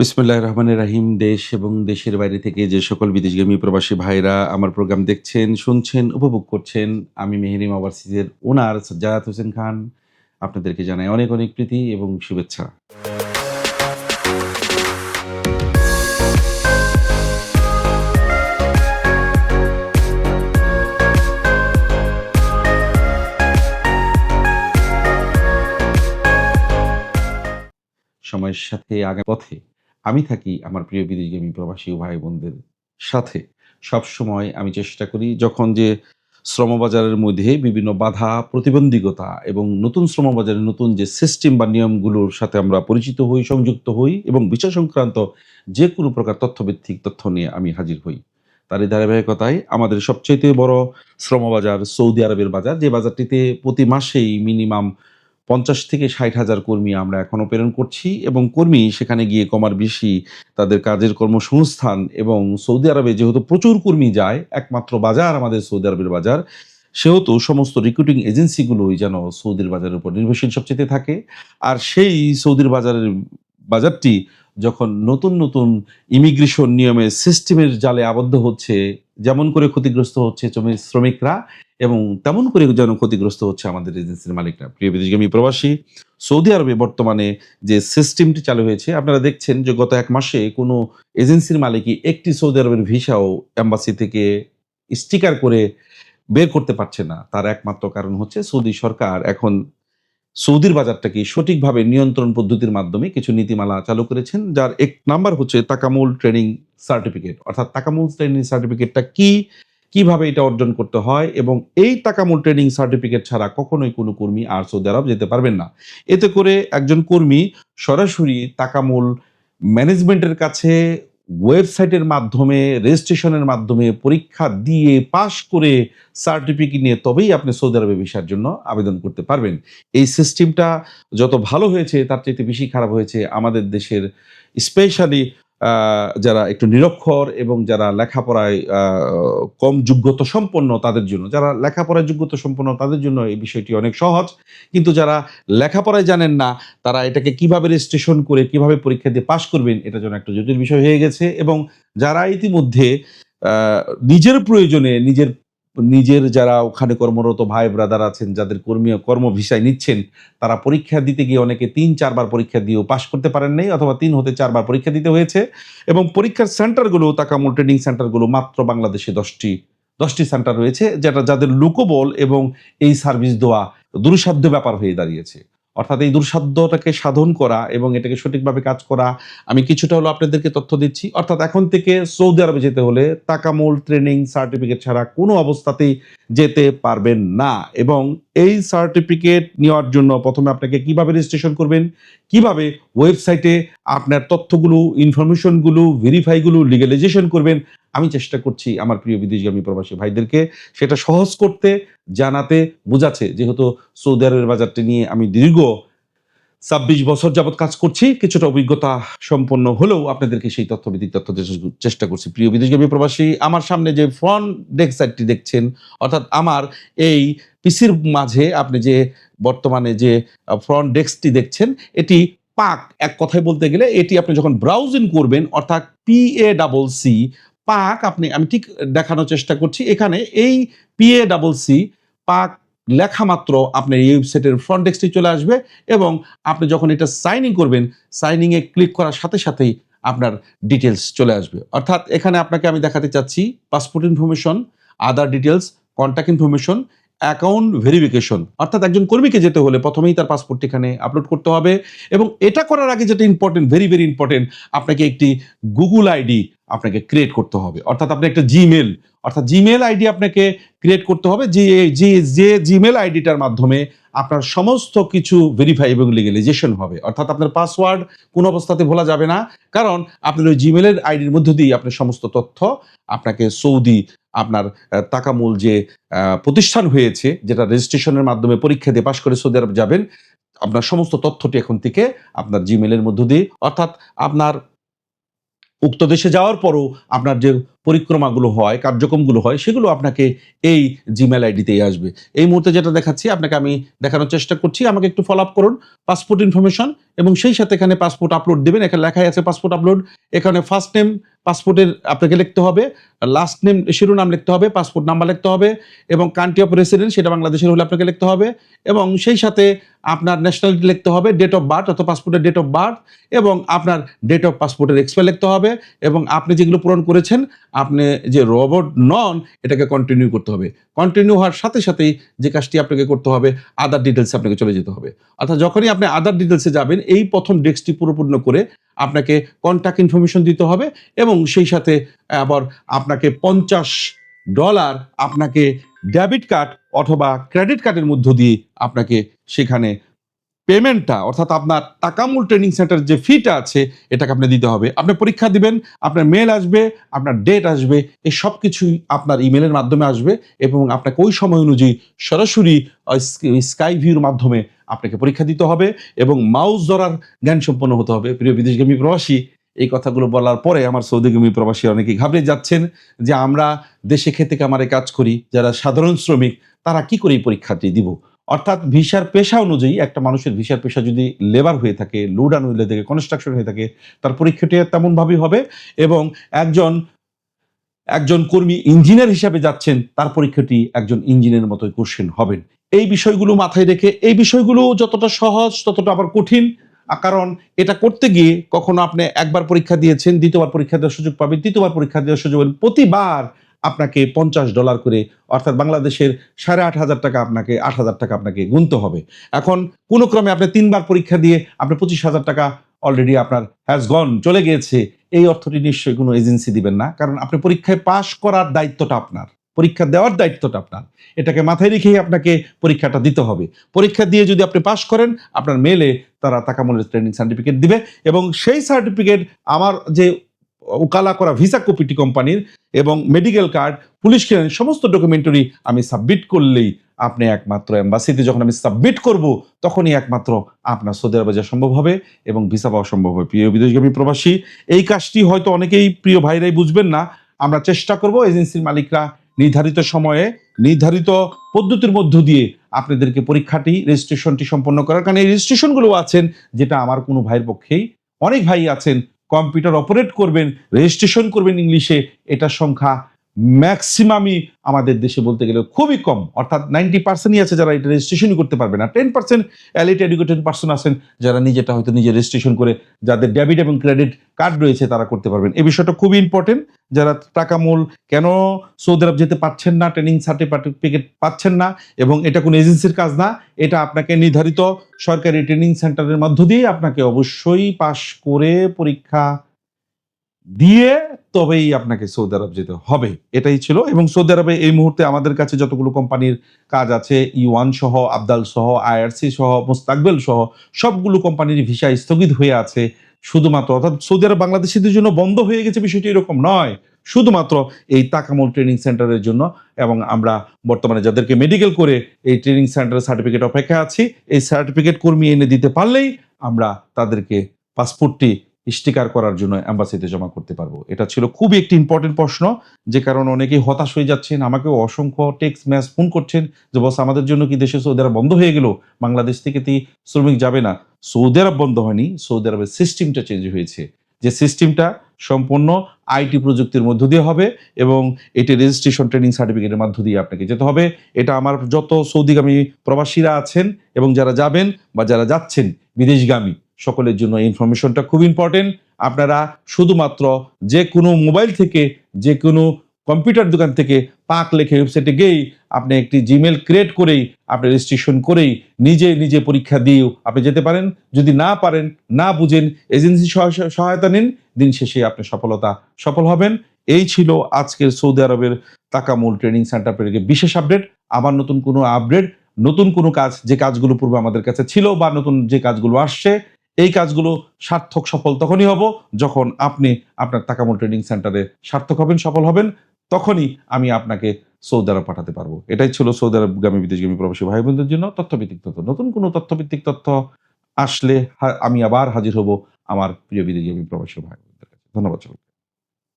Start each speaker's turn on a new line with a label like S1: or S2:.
S1: বিসমুল্লাহ রহমানের রাহিম, দেশ এবং দেশের বাইরে থেকে যে সকল বিদেশগামী প্রবাসী ভাইরা আমার প্রোগ্রাম দেখছেন, শুনছেন, উপভোগ করছেন, আমি মেহেরিম ওভারসিজের ওনার জাহাদ হোসেন খান। আপনাদেরকে জানাই অনেক অনেক প্রীতি এবং শুভেচ্ছা। সময়ের সাথে আগা পথে আমি থাকি আমার প্রিয় বিদেশগামী প্রবাসী ভাই বোনদের সাথে। সব সময় আমি চেষ্টা করি যখন যে শ্রমবাজারের মধ্যে বিভিন্ন বাধা, প্রতিবন্ধকতা এবং নতুন শ্রমবাজারের নতুন যে সিস্টেম বা নিয়মগুলোর সাথে আমরা পরিচিত হই, সংযুক্ত হই এবং বিচার সংক্রান্ত যে কোনো প্রকার তথ্যভিত্তিক তথ্য নিয়ে আমি হাজির হই। তারই ধারাবাহিকতায় আমাদের সবচেয়ে বড় শ্রমবাজার সৌদি আরবের বাজার, যে বাজারটিতে প্রতি মাসেই মিনিমাম পঞ্চাশ থেকে ষাট হাজার কর্মী আমরা এখনও প্রেরণ করছি এবং কর্মী সেখানে গিয়ে কমার বেশি তাদের কাজের কর্মসংস্থান এবং সৌদি আরবে যেহেতু প্রচুর কর্মী যায়, একমাত্র বাজার আমাদের সৌদি আরবের বাজার, সেহেতু সমস্ত রিক্রুটিং এজেন্সিগুলোই যেন সৌদির বাজারের উপর নির্ভরশীল সবচেয়ে থাকে। আর সেই সৌদির বাজারের বাজারটি যখন নতুন নতুন ইমিগ্রেশন নিয়মে সিস্টেমের জালে আবদ্ধ হচ্ছে, যেমন করে ক্ষতিগ্রস্ত হচ্ছে শ্রমিকরা এবং তেমন করে যেন ক্ষতিগ্রস্ত হচ্ছে আমাদের এজেন্সির মালিকরা। প্রিয় বিদেশগামী প্রবাসী, সৌদি আরবে বর্তমানে যে সিস্টেমটি চালু হয়েছে, আপনারা দেখছেন যে গত এক মাসে কোনো এজেন্সির মালিকই একটি সৌদি আরবের ভিসাও এম্বাসি থেকে স্টিকার করে বের করতে পারছে না। তার একমাত্র কারণ হচ্ছে সৌদি সরকার এখন সৌদির বাজারটাকে সঠিকভাবে নিয়ন্ত্রণ পদ্ধতির মাধ্যমে কিছু নীতিমালা চালু করেছেন, যার এক নাম্বার হচ্ছে তাকামুল ট্রেনিং সার্টিফিকেট। অর্থাৎ তাকামুল ট্রেনিং সার্টিফিকেটটা কি? কীভাবে এটা অর্জন করতে হয় এবং এই তাকামুল ট্রেনিং সার্টিফিকেট ছাড়া কখনোই কোনো কর্মী আর সৌদি আরব যেতে পারবেন না। এতে করে একজন কর্মী সরাসরি তাকামুল ম্যানেজমেন্টের কাছে ওয়েবসাইটের মাধ্যমে, রেজিস্ট্রেশনের মাধ্যমে পরীক্ষা দিয়ে পাশ করে সার্টিফিকেট নিয়ে তবেই আপনি সৌদি আরবে ভিসার জন্য আবেদন করতে পারবেন। এই সিস্টেমটা যত ভালো হয়েছে, তার চাইতে বেশি খারাপ হয়েছে আমাদের দেশের, স্পেশালি যারা একটু নিরক্ষর এবং যারা লেখাপড়ায় কম যোগ্যতা সম্পন্ন তাদের জন্য, যারা লেখাপড়ায় যোগ্যতা সম্পন্ন তাদের জন্য এই বিষয়টি অনেক সহজ। কিন্তু যারা লেখাপড়ায় জানেন না, তারা এটাকে কীভাবে রেজিস্ট্রেশন করে, কীভাবে পরীক্ষা দিয়ে পাশ করবেন, এটা যেন একটা জটিল বিষয় হয়ে গেছে এবং যারা ইতিমধ্যে নিজের প্রয়োজনে, নিজের নিজের যারা ওখানে কর্মরত ভাই ব্রাদার আছেন, যাদের কর্মী, কর্ম ভিসায় নিচ্ছেন, তারা পরীক্ষা দিতে গিয়ে অনেকে তিন, চারবার পরীক্ষা দিয়েও পাশ করতে পারেন নাই অথবা তিন হতে চারবার পরীক্ষা দিতে হয়েছে এবং পরীক্ষার সেন্টারগুলো, তাকামুল ট্রেনিং সেন্টারগুলো মাত্র বাংলাদেশে দশটি দশটি সেন্টার রয়েছে যেটা যাদের লোকবল এবং এই সার্ভিস দেওয়া দুরসাধ্য ব্যাপার হয়ে দাঁড়িয়েছে। অর্থাৎ এই দুঃসাধ্যটাকে সাধন করা এবং এটাকে সঠিকভাবে কাজ করা, আমি কিছুটা হলো আপনাদেরকে তথ্য দিচ্ছি। অর্থাৎ এখন থেকে সৌদি আরবে যেতে হলে তাকামুল ট্রেনিং সার্টিফিকেট ছাড়া কোনো অবস্থাতেই যেতে পারবেন না। এবং এই সার্টিফিকেট নেওয়ার জন্য প্রথমে আপনাকে কীভাবে রেজিস্ট্রেশন করবেন, কীভাবে ওয়েবসাইটে আপনার তথ্যগুলো ইনফরমেশনগুলো ভেরিফাইগুলো লিগালাইজেশন করবেন, আমি চেষ্টা করছি আমার প্রিয় বিদেশগামী প্রবাসী ভাইদেরকে সেটা সহজ করতে, জানাতে বোঝাচ্ছে যেহেতু সৌদি আরবের বাজারটি নিয়ে আমি দীর্ঘ ছাব্বিশ বছর যাবৎ কাজ করছি, কিছুটা অভিজ্ঞতা সম্পন্ন হলেও আপনাদেরকে সেই তথ্যভিত্তিক তথ্য চেষ্টা করছি। প্রিয় বিদেশগামী প্রবাসী আমার সামনে যে ফ্রন্ট ডেস্ক সাইটটি দেখছেন, অর্থাৎ আমার এই পিসির মাঝে আপনি যে বর্তমানে যে ফ্রন্ট ডেস্কটি দেখছেন, এটি পাক এক কথায় বলতে গেলে এটি আপনি যখন ব্রাউজিং করবেন, অর্থাৎ পি এ ডাবল সি পাক আপনি, আমি ঠিক দেখানোর চেষ্টা করছি, এখানে এই পি এ ডাবল সি পাক লেখা মাত্র আপনার এই ওয়েবসাইটের ফ্রন্ট ডেস্কটি চলে আসবে এবং আপনি যখন এটা সাইন ইন করবেন সাইনিং এ ক্লিক করার সাথে সাথেই আপনার ডিটেলস চলে আসবে। অর্থাৎ এখানে আপনাকে আমি দেখাতে চাচ্ছি passport information other details contact information account verification অর্থাৎ একজন কর্মীকে যেতে হলে প্রথমেই তার পাসপোর্ট এখানে আপলোড করতে হবে এবং এটা করার আগে যেটা ইম্পর্টেন্ট ভেরি ভেরি ইম্পর্টেন্ট আপনাকে একটি গুগল আইডি আপনাকে ক্রিয়েট করতে হবে। অর্থাৎ আপনি একটা জিমেল অর্থাৎ জিমেল আইডি আপনাকে ক্রিয়েট করতে হবে, যে যে যে জিমেল আইডিটার মাধ্যমে আপনার সমস্ত কিছু ভেরিফাই এবং লিগালাইজেশন হবে। অর্থাৎ আপনার পাসওয়ার্ড কোনো অবস্থাতে ভোলা যাবে না, কারণ আপনার ওই জিমেলের আইডির মধ্য দিয়ে আপনার সমস্ত তথ্য, আপনাকে সৌদি আপনার তাকামুল যে প্রতিষ্ঠান হয়েছে, যেটা রেজিস্ট্রেশনের মাধ্যমে পরীক্ষা দিয়ে পাশ করে সৌদি আরব যাবেন, আপনার সমস্ত তথ্যটি এখন থেকে আপনার জিমেলের মধ্য দিয়ে অর্থাৎ আপনার উক্ত দেশে যাওয়ার পরও আপনার যে পরিক্রমাগুলো হয়, কার্যক্রমগুলো হয়, সেগুলো আপনাকে এই জিমেল আইডিতেই আসবে। এই মুহূর্তে যেটা দেখাচ্ছি, আপনাকে আমি দেখানোর চেষ্টা করছি, আমাকে একটু ফলো আপ করুন পাসপোর্ট ইনফরমেশন এবং সেই সাথে এখানে পাসপোর্ট আপলোড দেবেন, এখানে লেখাই আছে পাসপোর্ট আপলোড এখানে ফার্স্ট নেম পাসপোর্টের আপনাকে লিখতে হবে লাস্ট নেম শিরোনাম লিখতে হবে পাসপোর্ট নাম্বার লিখতে হবে এবং কান্ট্রি অফ রেসিডেন্স সেটা বাংলাদেশের হলে আপনাকে লিখতে হবে এবং সেই সাথে আপনার ন্যাশনালিটি লিখতে হবে ডেট অফ বার্থ অথবা পাসপোর্টের ডেট অফ বার্থ এবং আপনার ডেট অফ পাসপোর্টের এক্সপায়ার লিখতে হবে এবং আপনি যেগুলো পূরণ করেছেন আপনি যে রোবট নন, এটাকে কন্টিনিউ করতে হবে। কন্টিনিউ হওয়ার সাথে সাথেই যে কাজটি আপনাকে করতে হবে আদার ডিটেলসে আপনাকে চলে যেতে হবে। অর্থাৎ যখনই আপনি আদার ডিটেলসে যাবেন, এই প্রথম ডেস্কটি পুরোপূর্ণ করে আপনাকে কন্ট্যাক্ট ইনফরমেশন দিতে হবে এবং সেই সাথে আবার আপনাকে পঞ্চাশ ডলার আপনাকে ডেবিট কার্ড অথবা ক্রেডিট কার্ডের মধ্য দিয়ে আপনাকে সেখানে পেমেন্টটা অর্থাৎ আপনার টাকামূল ট্রেনিং সেন্টার যে ফিটা আছে, এটাকে আপনি দিতে হবে। আপনি পরীক্ষা দিবেন, আপনার মেল আসবে, আপনার ডেট আসবে, এই সব কিছুই আপনার ইমেলের মাধ্যমে আসবে এবং আপনাকে ওই সময় অনুযায়ী সরাসরি স্কাই ভিউর মাধ্যমে আপনাকে পরীক্ষা দিতে হবে এবং মাউস ধরার জ্ঞান সম্পন্ন হতে হবে। প্রিয় বিদেশগামী প্রবাসী, এই কথাগুলো বলার পরে আমার সৌদিগামী প্রবাসী অনেকেই ঘাবড়ে যাচ্ছেন যে আমরা দেশে খেতে কামারে কাজ করি? যারা সাধারণ শ্রমিক, তারা কি করে এই পরীক্ষাটি দিব? অর্থাৎ ভিসার পেশা অনুযায়ী একটা মানুষের ভিসার পেশা যদি লেবার হয়ে থাকে লুডান হয়ে থাকে কনস্ট্রাকশন হয়ে থাকে, তার পরীক্ষাটি তেমনভাবেই হবে এবং একজন একজন কর্মী ইঞ্জিনিয়ার হিসাবে যাচ্ছেন, তার পরীক্ষাটি একজন ইঞ্জিনিয়ারের মতোই কোশ্চেন হবেন। এই বিষয়গুলো মাথায় রেখে, এই বিষয়গুলো যতটা সহজ, ততটা আবার কঠিন কারণ এটা করতে গিয়ে কখনো আপনি একবার পরীক্ষা দিয়েছেন, দ্বিতীয়বার পরীক্ষা দেওয়ার সুযোগ পাবেন, তৃতীয়বার পরীক্ষা দেওয়ার সুযোগ পাবেন, প্রতিবার আপনাকে পঞ্চাশ ডলার করে, অর্থাৎ বাংলাদেশের সাড়ে আট হাজার টাকা আপনাকে, আট হাজার টাকা আপনাকে গুনতে হবে। এখন কোনো ক্রমে আপনি তিনবার পরীক্ষা দিয়ে আপনি পঁচিশ হাজার টাকা অলরেডি আপনার হ্যাজ গন চলে গিয়েছে। এই অর্থটি নিশ্চয়ই কোনো এজেন্সি দিবেন না, কারণ আপনি পরীক্ষায় পাশ করার দায়িত্বটা আপনার। পরীক্ষা দেওয়ার দায়িত্বটা আপনার। এটাকে মাথায় রেখেই আপনাকে পরীক্ষাটা দিতে হবে। পরীক্ষা দিয়ে যদি আপনি পাশ করেন, আপনার মেলে তারা তাকামূলের ট্রেনিং সার্টিফিকেট দিবে এবং সেই সার্টিফিকেট আমার যে ওকালা করা ভিসা কপিটি কোম্পানির এবং মেডিকেল কার্ড, পুলিশ ক্লিয়ারেন্স সমস্ত ডকুমেন্টারি আমি সাবমিট করলেই আপনি একমাত্র এম্বাসিতে যখন আমি সাবমিট করব, তখনই একমাত্র আপনার সৌদি আরবে যাওয়া সম্ভব হবে এবং ভিসা পাওয়া সম্ভব হবে। প্রিয় বিদেশগামী প্রবাসী, এই কাজটি হয়তো অনেকেই প্রিয় ভাইরাই বুঝবেন না। আমরা চেষ্টা করব এজেন্সির মালিকরা নির্ধারিত সময়ে, নির্ধারিত পদ্ধতির মধ্য দিয়ে আপনাদেরকে পরীক্ষাটি রেজিস্ট্রেশনটি সম্পন্ন করার। কারণ এই রেজিস্ট্রেশনগুলো আছেন, যেটা আমার কোনো ভাইয়ের পক্ষেই, অনেক ভাই আছেন কম্পিউটার অপারেট করবেন রেজিস্ট্রেশন করবেন ইংলিশে এটার সংখ্যা ম্যাক্সিমামই আমাদের দেশে বলতে গেলে খুবই কম। অর্থাৎ নাইনটি পার্সেন্টই আছে যারা এটা রেজিস্ট্রেশনই করতে পারবে না। Ten percent elite educated person আছেন যারা নিজেটা হয়তো নিজে রেজিস্ট্রেশন করে যাদের ডেবিট এবং ক্রেডিট কার্ড রয়েছে তারা করতে পারবেন। এই বিষয়টা খুবই ইম্পর্টেন্ট যারা টাকা মূল কেন সৌদি আরব যেতে পারছেন না ট্রেনিং সার্টিফিকেট পাচ্ছেন না এবং এটা কোনো এজেন্সির কাজ না, এটা আপনাকে নির্ধারিত সরকারি ট্রেনিং সেন্টারের মধ্য দিয়ে আপনাকে অবশ্যই পাশ করে পরীক্ষা দিয়ে তবেই আপনাকে সৌদি আরব যেতে হবে। এটাই ছিল এবং সৌদি আরবে এই মুহূর্তে আমাদের কাছে যতগুলো কোম্পানির কাজ আছে ইওয়ান সহ, আবদাল সহ, আইআরসি সহ, মোস্তাকবেল সহ, সবগুলো কোম্পানির ভিসা স্থগিত হয়ে আছে। শুধুমাত্র অর্থাৎ সৌদি আরব বাংলাদেশিদের জন্য বন্ধ হয়ে গেছে বিষয়টি এরকম নয়। শুধুমাত্র এই তাকামল ট্রেনিং সেন্টারের জন্য এবং আমরা বর্তমানে যাদেরকে মেডিকেল করে এই ট্রেনিং সেন্টারের সার্টিফিকেট অপেক্ষা আছি, এই সার্টিফিকেট কর্মী এনে দিতে পারলেই আমরা তাদেরকে পাসপোর্টটি স্টিকার করার জন্য অ্যাম্বাসিতে জমা করতে পারব। এটা ছিল খুবই একটি ইম্পর্টেন্ট প্রশ্ন, যে কারণে অনেকেই হতাশ হয়ে যাচ্ছেন, আমাকেও অসংখ্য টেক্সট ম্যাচ ফোন করছেন যে, বস, আমাদের জন্য কি দেশে সৌদি আরব বন্ধ হয়ে গেল? বাংলাদেশ থেকে কি শ্রমিক যাবে না? সৌদি আরব বন্ধ হয়নি, সৌদি আরবের সিস্টেমটা চেঞ্জ হয়েছে। যে সিস্টেমটা সম্পূর্ণ আইটি প্রযুক্তির মধ্য দিয়ে হবে এবং এটি রেজিস্ট্রেশন ট্রেনিং সার্টিফিকেটের মধ্য দিয়ে আপনাকে যেতে হবে। এটা আমার যত সৌদিগামী প্রবাসীরা আছেন এবং যারা যাবেন বা যারা যাচ্ছেন, বিদেশগামী সকলের জন্য ইনফরমেশনটা খুব ইম্পর্টেন্ট আপনারা শুধুমাত্র যে কোনো মোবাইল থেকে, যে কোনো কম্পিউটার দোকান থেকে পাক লেখে ওয়েবসাইটে গিয়েই আপনি একটি জিমেল ক্রিয়েট করেই, আপনি রেজিস্ট্রেশন করেই নিজে নিজে পরীক্ষা দিয়েও আপনি যেতে পারেন। যদি না পারেন, না বুঝেন এজেন্সি সহায়- সহায়তা নিন, দিন শেষে আপনি সফলতা, সফল হবেন। এই ছিল আজকের সৌদি আরবের তাকামুল ট্রেনিং সেন্টার পেরিকে বিশেষ আপডেট আবার নতুন কোনো আপডেট নতুন কোনো কাজ, যে কাজগুলো পূর্বে আমাদের কাছে ছিল বা নতুন যে কাজগুলো আসছে এই কাজগুলো সার্থক সফল তখনই হব যখন আপনি আপনার তাকামল ট্রেনিং সেন্টারে সার্থক হবেন, সফল হবেন, তখনই আমি আপনাকে সৌদি আরব পাঠাতে পারব। এটাই ছিল সৌদি আরবগামী বিদেশগামী প্রবাসী ভাই বোনদের জন্য তথ্যভিত্তিক তথ্য। নতুন কোনো তথ্যভিত্তিক তথ্য আসলে আমি আবার হাজির হব আমার প্রিয় বিদেশগামী প্রবাসী ভাই বোনদের কাছে। ধন্যবাদ সকলকে।